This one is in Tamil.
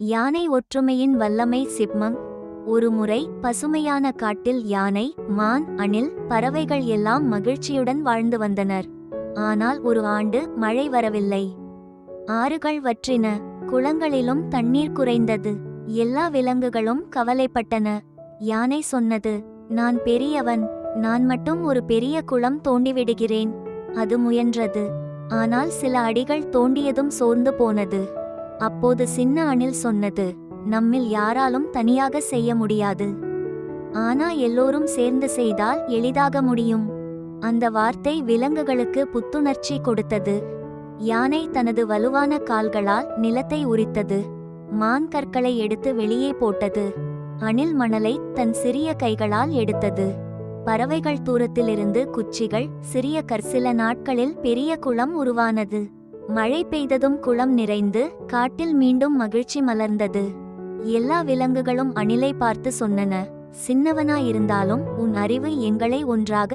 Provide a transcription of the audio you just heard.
யானை ஒற்றுமையின் வல்லமை சிப்மம் ஒருமுறை பசுமையான காட்டில் யானை மான் அணில் பறவைகள் எல்லாம் மகிழ்ச்சியுடன் வாழ்ந்து வந்தனர். ஆனால் ஒரு ஆண்டு மழை வரவில்லை. ஆறுகள் வற்றின குளங்களிலும் தண்ணீர் குறைந்தது. எல்லா விலங்குகளும் கவலைப்பட்டன. யானை சொன்னது நான் பெரியவன் நான் மட்டும் ஒரு பெரிய குளம் தோண்டிவிடுகிறேன். அது முயன்றது. ஆனால் சில அடிகள் தோண்டியதும் சோர்ந்து போனது. அப்போது சின்ன அணில் சொன்னது நம்மில் யாராலும் தனியாக செய்ய முடியாது. ஆனா எல்லோரும் சேர்ந்து செய்தால் எளிதாக முடியும். அந்த வார்த்தை விலங்குகளுக்கு புத்துணர்ச்சி கொடுத்தது. யானை தனது வலுவான கால்களால் நிலத்தை உரித்தது. மான் கற்களை எடுத்து வெளியே போட்டது. அணில் மணலை தன் சிறிய கைகளால் எடுத்தது. பறவைகள் தூரத்திலிருந்து குச்சிகள் சிறிய கற்சில நாட்களில் பெரிய குளம் உருவானது. மழை பெய்ததும் குளம் நிறைந்து காட்டில் மீண்டும் மகிழ்ச்சி மலர்ந்தது. எல்லா விலங்குகளும் அணிலை பார்த்து சொன்னன. சின்னவனாயிருந்தாலும் உன் அறிவு எங்களை ஒன்றாக